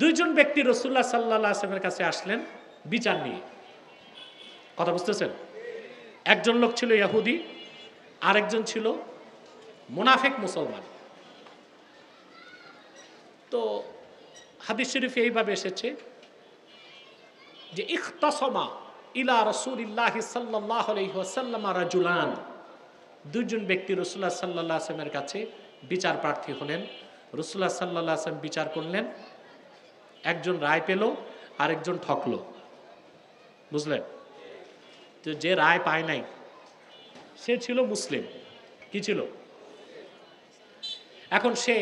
দুইজন ব্যক্তি রসুল্লাহ সাল্লাহ আসলামের কাছে আসলেন বিচার নিয়ে। কথা বুঝতেছেন? একজন লোক ছিল ইয়াহুদি, আরেকজন ছিল মুনাফেক মুসলমান। তো হাদিস শরীফে এইভাবে এসেছে যে, ইখতাসমা ইলা রসুলিল্লাহ সাল্লাহ আলহিহাসাল্লাম রাজুলান। দুজন ব্যক্তি রসুল্লাহ সাল্লাহ আসলামের কাছে বিচার প্রার্থী হলেন। রসুল্লাহ সাল্লাহ আসলাম বিচার করলেন। একজন রায় পেল, আরেকজন ঠকলো। বুঝলেন? তো যে রায় পায় নাই, সে ছিল মুসলিম। কি ছিল? এখন সে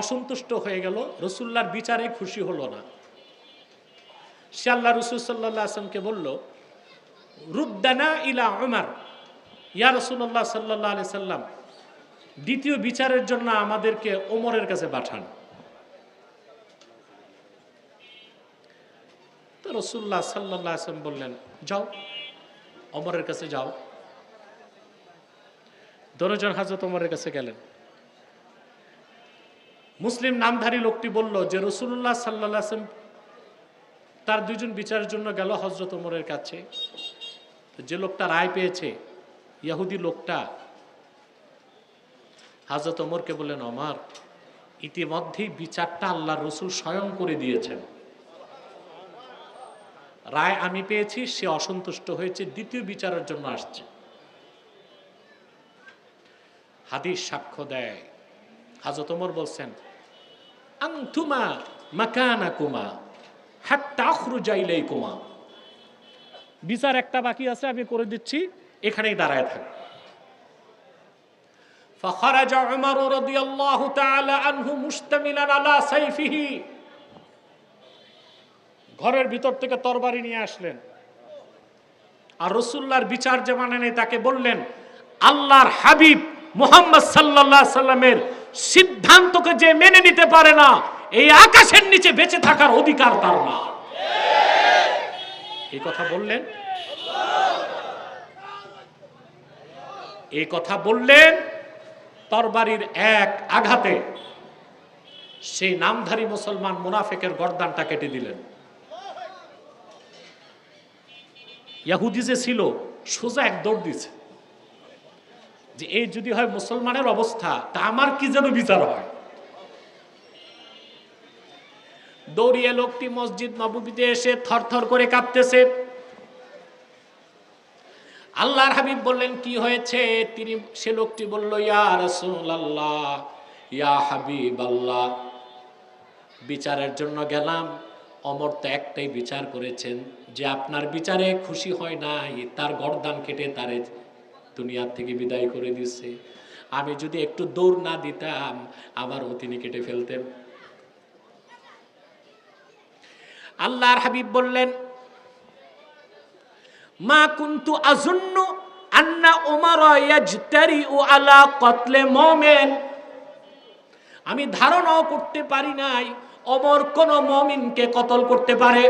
অসন্তুষ্ট হয়ে গেল রসুল্লার বিচারে খুশি হলো না। সে আল্লাহ রসুল সাল্লাহ আসলামকে বলল, রুদ্দানা ইলা উমার। ইয়া রসুল্লাহ সাল্লাহ আলি সাল্লাম দ্বিতীয় বিচারের জন্য আমাদেরকে ওমরের কাছে পাঠান। রসুল্লাহ সাল্লাহ আসলাম বললেন, যাও অমরের কাছে যাও। দনজন হাজরত অমরের কাছে গেলেন। মুসলিম নামধারী লোকটি বলল যে, রসুল্লাহ সাল্লাহ আসলাম তার দুজন বিচারের জন্য গেল হজরত ওমরের কাছে। যে লোকটা রায় পেয়েছে ইয়াহুদি লোকটা হাজরত ওমরকে বললেন অমর ইতিমধ্যেই বিচারটা আল্লাহ রসুল স্বয়ং করে দিয়েছেন। রায় আমি পেয়েছি সে অসন্তুষ্ট হয়েছে দ্বিতীয় বিচারের জন্য আসছে হাদিস সাক্ষ্য দেয় হাজত ওমর বলছেন আংথুমা মাকানা কুমা হাত্তা আখরুজাইলেই কুমা বিচার একটা বাকি আছে আমি করে দিচ্ছি এখানেই দাঁড়ায় থাক فخرج عمر رضي الله تعالى عنه مشتملا على سيفه ঘরের ভিতর থেকে তরবারি নিয়ে আসলেন। আর রসুল্লাহর বিচার মানে নেই তাকে বললেন, আল্লাহর হাবিব মোহাম্মদ সাল্লাহ সাল্লামের সিদ্ধান্তকে যে মেনে নিতে পারে না, এই আকাশের নিচে বেঁচে থাকার অধিকার তার না। এই কথা বললেন? এই কথা বললেন তরবারির এক আঘাতে। সেই নামধারী মুসলমান মুনাফেকের গর্দানটা কেটে দিলেন। ইয়াহুদি যে ছিল, সোজা এক দৌড় দিছে। যে এই যদি হয় মুসলমানের অবস্থা, তা আমার কি যেন বিচার হয়? দৌড়িয়ে লোকটি মসজিদ নবীতে এসে থরথর করে কাঁপতেছে আল্লাহর হাবিব বললেন, কি হয়েছে? তিনি, সে লোকটি বলল, ইয়া ইয়া হাবিব আল্লাহ বিচারের জন্য গেলাম। অমর একটাই বিচার করেছেন যে আপনার বিচারে খুশি হয় নাই, তার গরদান কেটে তারে দুনিয়ার থেকে বিদায় করে দিচ্ছে আমি যদি একটু দৌড় না দিতাম আমারও তিনি কেটে ফেলতেন। আল্লাহর হাবিব বললেন, মা কুন্তু আজুন্ন আন্না ওমর ও আলা কতলে মোমেন? আমি ধারণাও করতে পারি নাই অমর কোন মমিনকে কতল করতে পারে?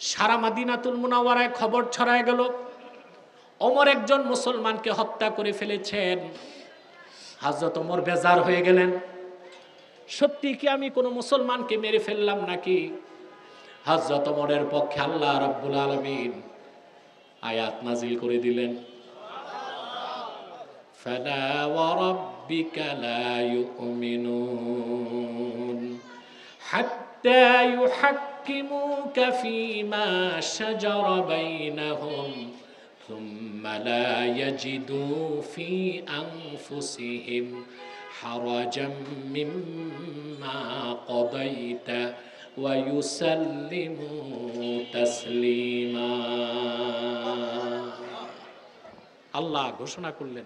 সারা মাদিনাতুল মুনাওয়ারায় খবর ছড়ায় গেল, অমর একজন মুসলমানকে হত্যা করে ফেলেছেন। হাজরত ওমর বেজার হয়ে গেলেন। সত্যি কি আমি কোনো মুসলমানকে মেরে ফেললাম নাকি? হাজরত ওমরের পক্ষে আল্লাহ রব্বুল আলমিন আয়াত নাজিল করে দিলেন। فلا وربك لا يؤمنون حتى يحكموك فيما شجر بينهم ثم لا يجدوا في أنفسهم حرجا مما قضيت ويسلموا تسليما আল্লাহ ঘোষণা করলেন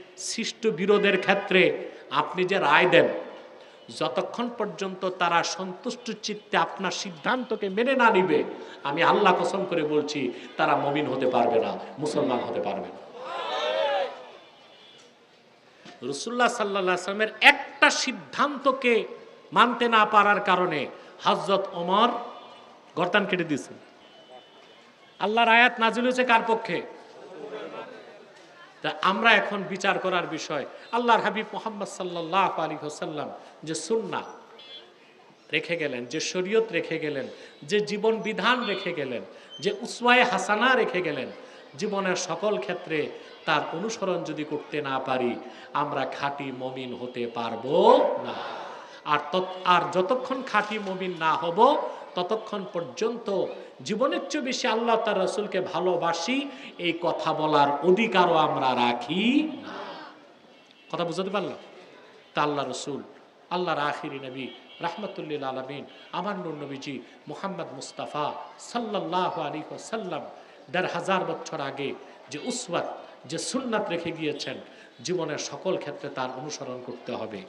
সৃষ্ট বিরোধের ক্ষেত্রে আপনি যে রায় দেন, যতক্ষণ পর্যন্ত তারা সন্তুষ্ট চিত্তে আপনার সিদ্ধান্তকে মেনে না নিবে, আমি আল্লাহ কসম করে বলছি, তারা মমিন হতে পারবে না, মুসলমান হতে পারবে না। রসুল্লাহ সাল্লাহ আসলামের একটা সিদ্ধান্তকে মানতে না পারার কারণে হজরত ওমর গর্তান কেটে দিয়েছেন। আল্লাহর আয়াত নাজিল হয়েছে কার পক্ষে? তা আমরা এখন বিচার করার বিষয়। আল্লাহর হাবিব মোহাম্মদ সাল্লাহ আলী হোসাল্লাম যে সুন্না রেখে গেলেন, যে শরীয়ত রেখে গেলেন, যে জীবন বিধান রেখে গেলেন, যে উসওয়ায়ে হাসানা রেখে গেলেন, জীবনের সকল ক্ষেত্রে তার অনুসরণ যদি করতে না পারি, আমরা খাঁটি মমিন হতে পারব না। আর তত- আর যতক্ষণ খাঁটি মমিন না হব ততক্ষণ পর্যন্ত জীবনের চেয়ে বেশি আল্লাহ তার রসুলকে ভালোবাসি, এই কথা বলার অধিকারও আমরা রাখি না। কথা বুঝতে পারলাম? তা আল্লাহ রসুল, আল্লাহর আখিরি নবী, রাহমাতুল্লিল আলমিন, আমার নূর নবীজি মুহাম্মদ মুস্তাফা সাল্লাহ আলী সাল্লাম দেড় হাজার বছর আগে যে উসওয়াত, যে সুন্নাত রেখে গিয়েছেন, জীবনের সকল ক্ষেত্রে তার অনুসরণ করতে হবে।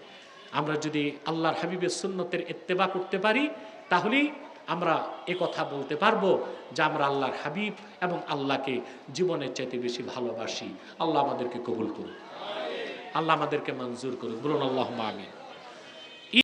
আমরা যদি আল্লাহর হাবিবের সুন্নতের ইত্তেবা করতে পারি, তাহলেই আমরা এ কথা বলতে পারব যে আমরা আল্লাহর হাবিব এবং আল্লাহকে জীবনের চাইতে বেশি ভালোবাসি। আল্লাহ আমাদেরকে কবুল করুন আল্লাহ আমাদেরকে মঞ্জুর করুন বলুন আল্লাহ আমিন।